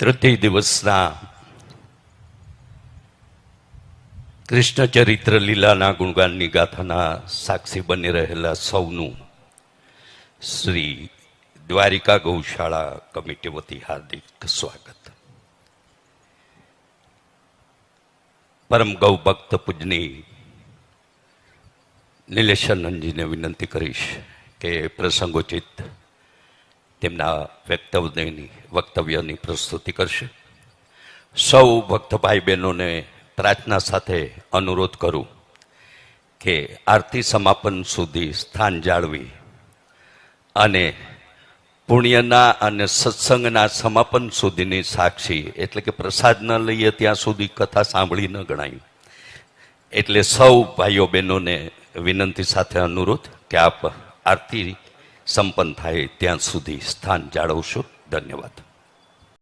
તૃતીય દિવસના કૃષ્ણ ચરિત્ર લીલાના ગુણગાનની ગાથાના સાક્ષી બની રહેલા સૌનું શ્રી દ્વારિકા ગૌશાળા કમિટી વતી હાર્દિક સ્વાગત. પરમ ગૌ ભક્ત પૂજની નિલેશાનંદજીને વિનંતી કરીશ કે પ્રસંગોચિત તેમના વક્તવ્યની વક્તવ્યની પ્રસ્તુતિ કરશે. સૌ ભક્ત ભાઈ બહેનોને પ્રાર્થના સાથે અનુરોધ કરું કે આરતી સમાપન સુધી સ્થાન જાળવી અને પુણ્યના અને સત્સંગના સમાપન સુધીની સાક્ષી, એટલે કે પ્રસાદ ન લઈએ ત્યાં સુધી કથા સાંભળી ન ગણાય. એટલે સૌ ભાઈઓ બહેનોને વિનંતી સાથે અનુરોધ કે આપ આરતી સંપન્ન થાય ત્યાં સુધી સ્થાન જાળવશો. ધન્યવાદ.